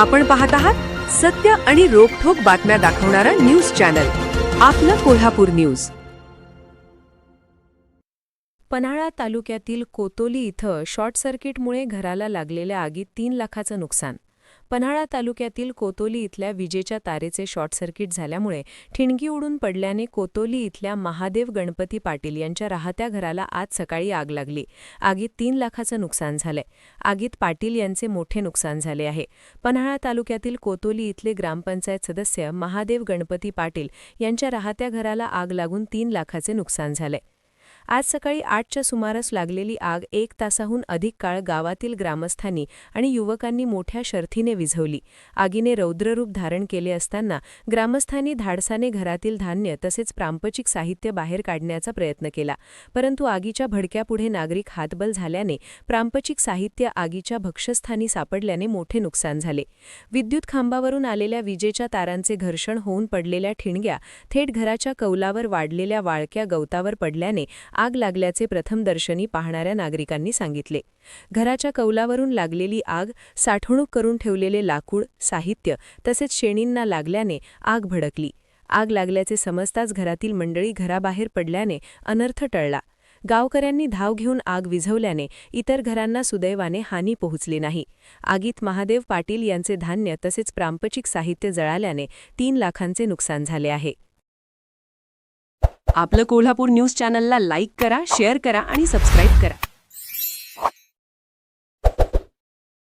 आपण पाहत आहात सत्य आणि रोखठोक बातम्या दाखवणारा न्यूज चॅनल. आपलं कोल्हापूर न्यूज. पन्हाळा तालुक्यातील कोतोली इथं शॉर्ट सर्किटमुळे घराला लागलेल्या आगीत तीन लाखाचं नुकसान. पन्हाळा तालुक्यातील कोतोली इथल्या विजेच्या तारेचे शॉर्ट सर्किट झाल्यामुळे ठिणगी उडून पडल्याने कोतोली इथल्या महादेव गणपती पाटील यांच्या राहत्या घराला आज सकाळी आग लागली. आगीत तीन लाखाचं नुकसान झालंय. आगीत पाटील यांचे मोठे नुकसान झाले आहे. पन्हाळा तालुक्यातील कोतोली इथले ग्रामपंचायत सदस्य महादेव गणपती पाटील यांच्या राहत्या घराला आग लागून तीन लाखाचे नुकसान झाले आज सकाळी आठच्या सुमारास लागलेली आग एक तासाहून अधिक काळ गावातील ग्रामस्थांनी आणि युवकांनी मोठ्या शर्थीने विझवली. आगीने रौद्ररूप धारण केले असताना ग्रामस्थांनी धाडसाने घरातील धान्य तसेच प्रांपचिक साहित्य बाहेर काढण्याचा प्रयत्न केला. परंतु आगीच्या भडक्यापुढे नागरिक हातबल झाल्याने प्रांपचिक साहित्य आगीच्या भक्षस्थानी सापडल्याने मोठे नुकसान झाले. विद्युत खांबावरून आलेल्या विजेच्या तारांचे घर्षण होऊन पडलेल्या ठिणग्या थेट घराच्या कौलावर वाढलेल्या वाळक्या गवतावर पडल्याने आग लागल्याचे प्रथमदर्शनी पाहणाऱ्या नागरिकांनी सांगितले. घराच्या कौलावरून लागलेली आग साठवणूक करून ठेवलेले लाकूड साहित्य तसेच शेणींना लागल्याने आग भडकली. आग लागल्याचे समजताच घरातील मंडळी घराबाहेर पडल्याने अनर्थ टळला. गावकऱ्यांनी धाव घेऊन आग विझवल्याने इतर घरांना सुदैवाने हानी पोहोचली नाही. आगीत महादेव पाटील यांचे धान्य तसेच प्रांपचिक साहित्य जळाल्याने तीन लाखांचे नुकसान झाले आहे. आपलं कोल्हापूर न्यूज चॅनलला लाईक करा शेअर करा आणि सबस्क्राईब करा.